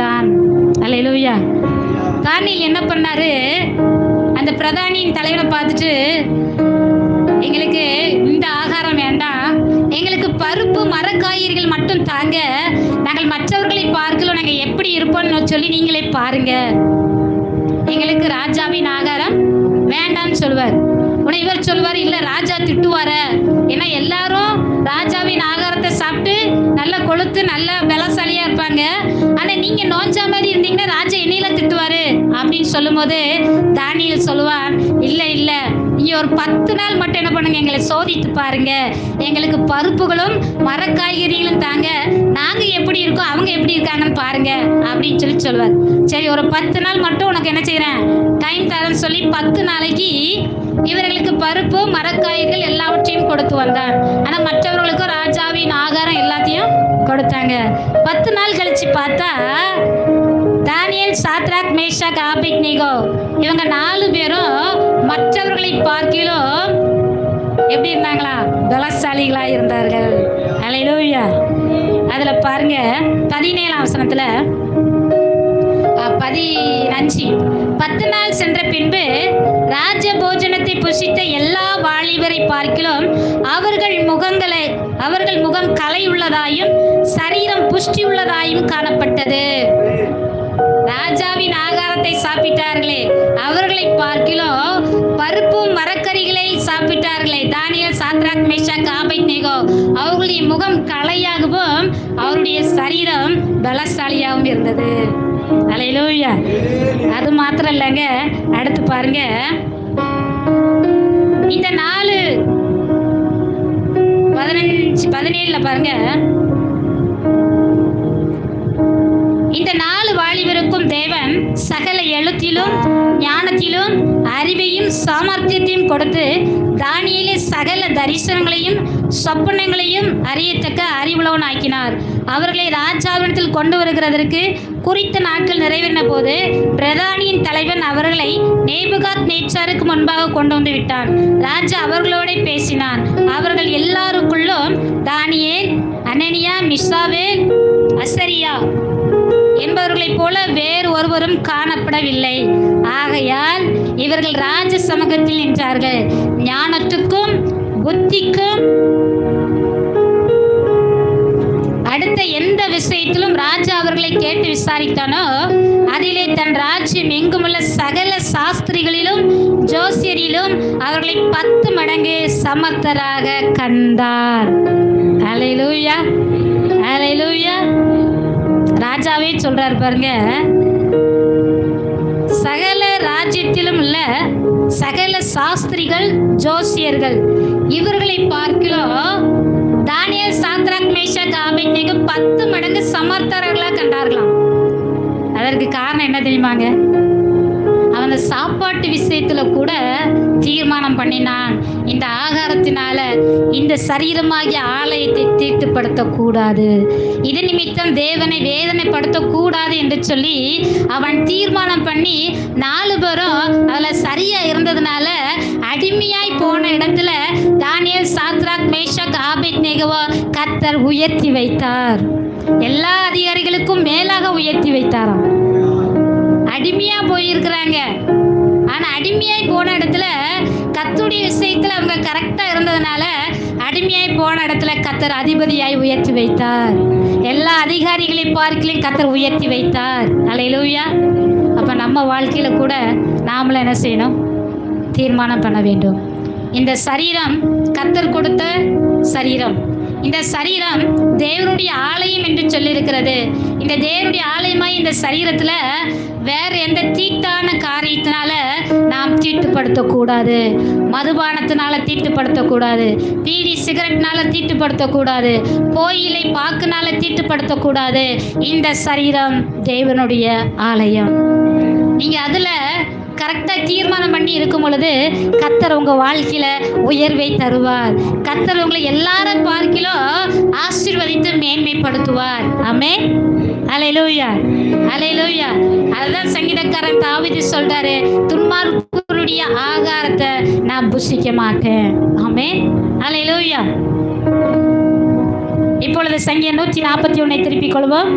கொண்டான். அல்லேலூயா. தானியல் என்ன பண்ணாரு? அந்த பிரதானியின் தலைவனை பார்த்துட்டு எங்களுக்கு இந்த ஆகாரம் வேண்டாம். எங்களுக்கு பருப்பு மரக்காய்கறிகள் மட்டும் தாங்க. நாங்கள் மற்றவர்களை பார்க்கலாம் நாங்கள் எப்படி இருப்போம்னு சொல்லி நீங்களே பாருங்க. எங்களுக்கு ராஜாவின் ஆகாரம் வேண்டாம்னு சொல்லுவார். உடனே இவர் சொல்லுவார் இல்லை ராஜா திட்டுவார. ஏன்னா எல்லாரும் ராஜாவின் ஆகாரத்தை நல்லா கொழுத்து நல்ல பலசாலியா இருப்பாங்க. ஆனா நீங்க நோஞ்சா மாதிரி இருந்தீங்கன்னா ராஜா என்னையில திட்டுவாரு அப்படின்னு சொல்லும்போது தானியல் சொல்லுவான் இல்லை இல்லை. நீங்க ஒரு பத்து நாள் மட்டும் என்ன பண்ணுங்க எங்களை சோதித்து பாருங்க. எங்களுக்கு பருப்புகளும் மரக்காய்கறிகளும் தாங்க. நாங்க எப்படி இருக்கோம் அவங்க எப்படி இருக்காங்கன்னு பாருங்க அப்படின்னு சொல்லி சொல்லுவார். சரி ஒரு பத்து நாள் மட்டும் உனக்கு என்ன செய்கிறேன் டைம் தரேன்னு சொல்லி பத்து நாளைக்கு இவர்களுக்கு பருப்பு மரக்காய்கள் எல்லாவற்றையும் கொடுத்து வந்தார் ஆனா மற்றவர்களுக்கும் ராஜாவின் ஆகாரம் கொடுத்தாங்க. பத்து நாள் கழிச்சு பார்த்தா Daniel Shadrach Meshach Abednego இவங்க நாலு பேரும் மற்றவர்களை பார்க்கிலும் எப்படி இருந்தாங்களா? பலசாலிகளா இருந்தார்கள். அலையிலோயா அதில் பாருங்க பதினேழாம் வசனத்துல பதினஞ்சு பத்து நாள் சென்ற பின்பு ராஜ போஜனத்தை புசித்த எல்லா வாலிபரை பார்க்கிலும் அவர்கள் முகங்களை அவர்கள் முகம் கலை உள்ளதாயும் சரீரம் புஷ்டி உள்ளதாயும் காணப்பட்டது. ராஜாவின் ஆகாரத்தை சாப்பிட்டார்களே அவர்களை பார்க்கிலும் பருப்பும் மரக்கறிகளை சாப்பிட்டார்களே. Daniel Shadrach Meshach Abednego அவர்களுடைய முகம் கலையாகவும் அவருடைய சரீரம் பலசாலியாகவும் இருந்தது. அலையிலோயா. அது மாத்திரம் இல்லைங்க அடுத்து பாருங்க. இந்த நாலு பதினஞ்சு பதினேழுல பாருங்க. இந்த நாலு வாலிபருக்கும் தேவன் சகல எழுத்திலும் ஞானத்திலும் அறிவையும் சாமர்த்தியத்தையும் கொடுத்து தானியிலே சகல தரிசனங்களையும் சொப்பனங்களையும் அறியத்தக்க அறிவுள்ளவன் ஆக்கினார் அவர்களை ராஜாவினத்தில் கொண்டு வருகிறதற்கு குறித்த நாட்கள் நிறைவேறின போது பிரதானியின் தலைவன் அவர்களை நேபுகாத் நேச்சாருக்கு முன்பாக கொண்டு வந்து விட்டான். ராஜா அவர்களோட பேசினான். அவர்கள் எல்லாருக்குள்ளும் தானியேல் அனனியா மிசாவேல் அசரியா என்பவர்களைப் போல வேறு ஒருவரும் காணப்படவில்லை. ஆகையால் இவர்கள் ராஜ சமூகத்தில் நின்றார்கள். ஞானத்துக்கும் புத்திக்கும் அடுத்த எந்த விஷயத்திலும் ராஜா அவர்களை கேட்டு விசாரித்தானோ அதிலே தன் ராஜ்யம் எங்குமுள்ள சகல சாஸ்திரிகளிலும் ஜோசியரிலும் அவர்களை பத்து மடங்கு சமர்த்தராக கண்டார். அலையிலூயா அலையிலூயா. ராஜாவே சொல்றாரு பாருங்க. சகல ராஜ்யத்திலும் உள்ள சகல சாஸ்திரிகள் ஜோசியர்கள் இவர்களை பார்க்கலாம் தானியல் சாத்ராக் மேஷாக் ஆபேத்நேகோ பத்து மடங்கு சமர்த்தர்களாக கண்டார்களாம். அதற்கு காரணம் என்ன தெரியுமாங்க? அந்த சாப்பாட்டு விஷயத்துல கூட தீர்மானம் பண்ணினான். இந்த ஆகாரத்தினால இந்த சரீரமாகிய ஆலயத்தை தீட்டுப்படுத்தக்கூடாது. இது நிமித்தம் தேவனை வேதனைப்படுத்தக்கூடாது என்று சொல்லி அவன் தீர்மானம் பண்ணி நாலு பேரும் அதில் சரியாக இருந்ததுனால அடிமையாய் போன இடத்துல Daniel Shadrach Meshach Abednego கத்தர் உயர்த்தி வைத்தார். எல்லா அதிகாரிகளுக்கும் மேலாக உயர்த்தி வைத்தாராம். அடிமையா போயிருக்கிறாங்க. ஆனா அடிமையாய் போன இடத்துல கத்துடைய விஷயத்துல அவங்க கரெக்டா இருந்ததுனால அடிமையாய் போன இடத்துல கத்தர் அதிபதியாய் உயர்த்தி வைத்தார். எல்லா அதிகாரிகளை பார்க்கலையும் கத்தர் உயர்த்தி வைத்தார். அலையிலூயா அப்ப நம்ம வாழ்க்கையில கூட நாமளும் என்ன செய்யணும்? தீர்மானம் பண்ண வேண்டும். இந்த சரீரம் கத்தர் கொடுத்த சரீரம். இந்த சரீரம் தேவனுடைய ஆலயம் என்று சொல்லியிருக்கிறது. இந்த தேவனுடைய ஆலயமாய் இந்த சரீரத்துல வேற எந்த தீட்டான காரியத்தினால நாம் தீட்டுப்படுத்தக்கூடாது. மதுபானத்தினால தீட்டுப்படுத்தக்கூடாது. பீடி சிகரெட்னால தீட்டுப்படுத்தக்கூடாது. கோயிலை பாக்குனால தீட்டுப்படுத்தக்கூடாது. இந்த சரீரம் தேவனுடைய ஆலயம். நீங்க அதுல கரெக்டாக தீர்மானம் பண்ணி இருக்கும் பொழுது கத்தர் உங்கள் வாழ்க்கையில் உயர்வை தருவார். கத்தர் உங்களை எல்லாரும் பார்க்கிலும் ஆசீர்வதித்து மேன்மைப்படுத்துவார். ஆமே அலையிலூயா அலையிலூயா அதுதான் சங்கீதக்காரன் தாவிதி சொல்றாரு துன்மார்க்கருடைய ஆகாரத்தை நான் புசிக்க மாட்டேன். ஆமே அலையிலூயா இப்பொழுது சங்கிய நூற்றி நாற்பத்தி ஒன்றை திருப்பிக் கொள்வோம்.